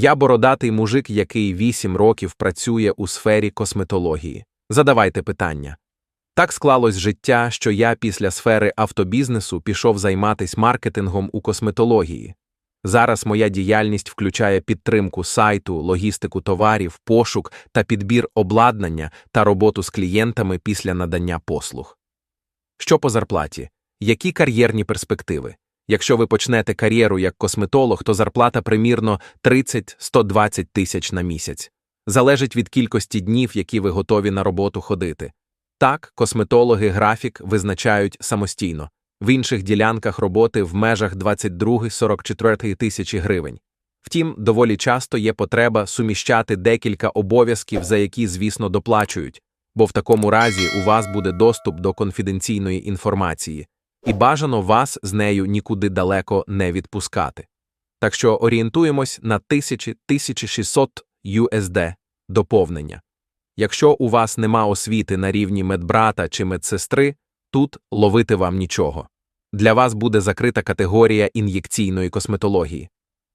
Я бородатий мужик, який вісім років працює у сфері косметології. Задавайте питання. Так склалось життя, що я після сфери автобізнесу пішов займатися маркетингом у косметології. Зараз моя діяльність включає підтримку сайту, логістику товарів, пошук та підбір обладнання та роботу з клієнтами після надання послуг. Що по зарплаті? Які кар'єрні перспективи? Якщо ви почнете кар'єру як косметолог, то зарплата примірно 30-120 тисяч на місяць. Залежить від кількості днів, які ви готові на роботу ходити. Так, косметологи графік визначають самостійно, в інших ділянках роботи в межах 22-44 тисячі гривень. Втім, доволі часто є потреба суміщати декілька обов'язків, за які, звісно, доплачують, бо в такому разі у вас буде доступ до конфіденційної інформації, і бажано вас з нею нікуди далеко не відпускати. Так що орієнтуємось на 1000-1600 USD доповнення. Якщо у вас нема освіти на рівні медбрата чи медсестри, тут ловити вам нічого. Для вас буде закрита категорія ін'єкційної косметології.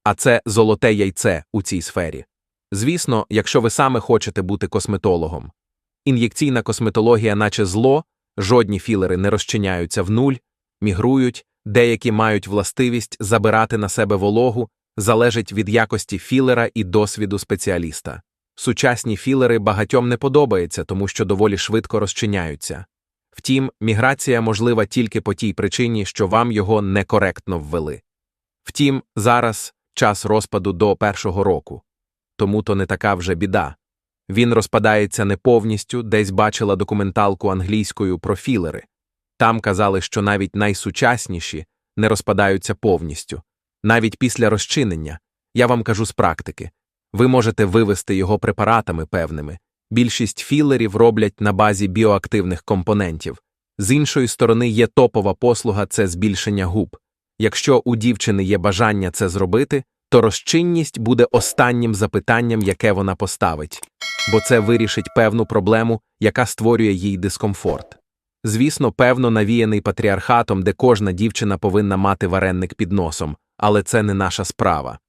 А це золоте яйце у цій сфері. Звісно, якщо ви саме хочете бути косметологом. Ін'єкційна косметологія, наче зло, жодні філери не розчиняються в нуль, мігрують, деякі мають властивість забирати на себе вологу, залежить від якості філера і досвіду спеціаліста. Сучасні філери багатьом не подобаються, тому що доволі швидко розчиняються. Втім, міграція можлива тільки по тій причині, що вам його некоректно ввели. Втім, зараз час розпаду до першого року. Тому то не така вже біда. Він розпадається не повністю, десь бачила документалку англійською про філери. Там казали, що навіть найсучасніші не розпадаються повністю. Навіть після розчинення, я вам кажу з практики, ви можете вивести його препаратами певними. Більшість філерів роблять на базі біоактивних компонентів. З іншої сторони, є топова послуга це збільшення губ. Якщо у дівчини є бажання це зробити, то розчинність буде останнім запитанням, яке вона поставить, бо це вирішить певну проблему, яка створює їй дискомфорт. Звісно, певно, навіяний патріархатом, де кожна дівчина повинна мати варенник під носом, але це не наша справа.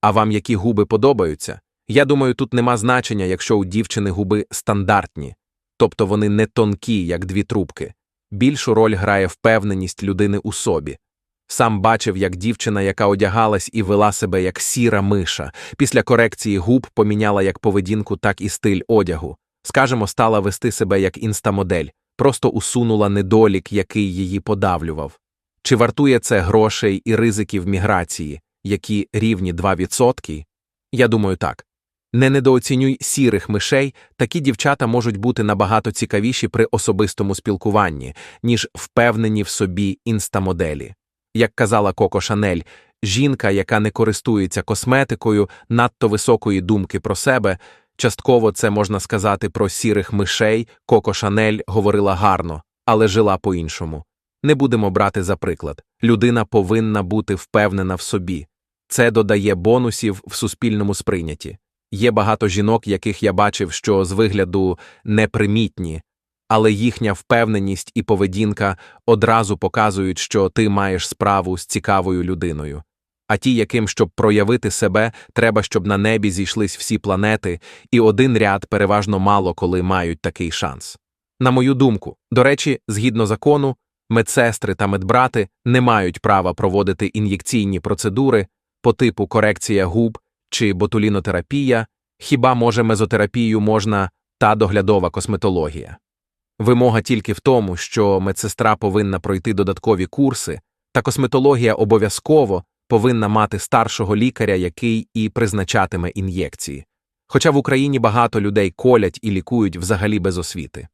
А вам які губи подобаються? Я думаю, тут нема значення, якщо у дівчини губи стандартні, тобто вони не тонкі, як дві трубки. Більшу роль грає впевненість людини у собі. Сам бачив, як дівчина, яка одягалась і вела себе як сіра миша, після корекції губ поміняла як поведінку, так і стиль одягу. Скажемо, стала вести себе як інстамодель, просто усунула недолік, який її подавлював. Чи вартує це грошей і ризиків міграції, які рівні 2%? Я думаю, так. Не недооцінюй сірих мишей, такі дівчата можуть бути набагато цікавіші при особистому спілкуванні, ніж впевнені в собі інстамоделі. Як казала Коко Шанель, жінка, яка не користується косметикою, надто високої думки про себе, частково це можна сказати про сірих мишей, Коко Шанель говорила гарно, але жила по-іншому. Не будемо брати за приклад людина повинна бути впевнена в собі. Це додає бонусів в суспільному сприйнятті. Є багато жінок, яких я бачив, що з вигляду непримітні, але їхня впевненість і поведінка одразу показують, що ти маєш справу з цікавою людиною. А ті, яким, щоб проявити себе, треба, щоб на небі зійшлись всі планети, і один ряд переважно мало коли мають такий шанс. На мою думку, до речі, згідно закону, медсестри та медбрати не мають права проводити ін'єкційні процедури по типу корекція губ чи ботулінотерапія, хіба може мезотерапію можна та доглядова косметологія. Вимога тільки в тому, що медсестра повинна пройти додаткові курси, та косметологія обов'язково повинна мати старшого лікаря, який і призначатиме ін'єкції. Хоча в Україні багато людей колять і лікують взагалі без освіти.